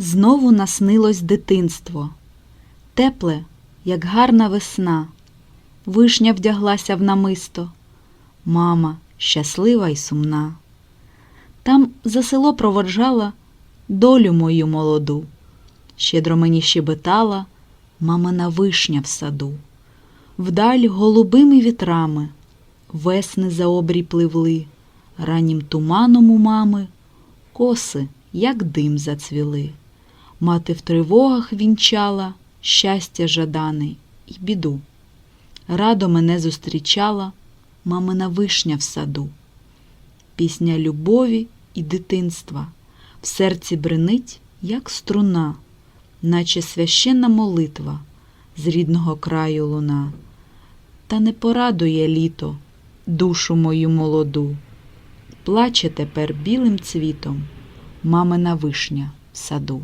Знову наснилось дитинство, тепле, як гарна весна. Вишня вдяглася в намисто, мама щаслива й сумна. Там за село проводжала долю мою молоду. Щедро мені щебетала мамина вишня в саду. Вдаль голубими вітрами весни за обрій пливли, раннім туманом у мами коси, як дим зацвіли. Мати в тривогах вінчала щастя жадане і біду. Радо мене зустрічала мамина вишня в саду. Пісня любові і дитинства в серці бренить, як струна, наче священна молитва з рідного краю луна. Та не порадує літо душу мою молоду. Плаче тепер білим цвітом мамина вишня в саду.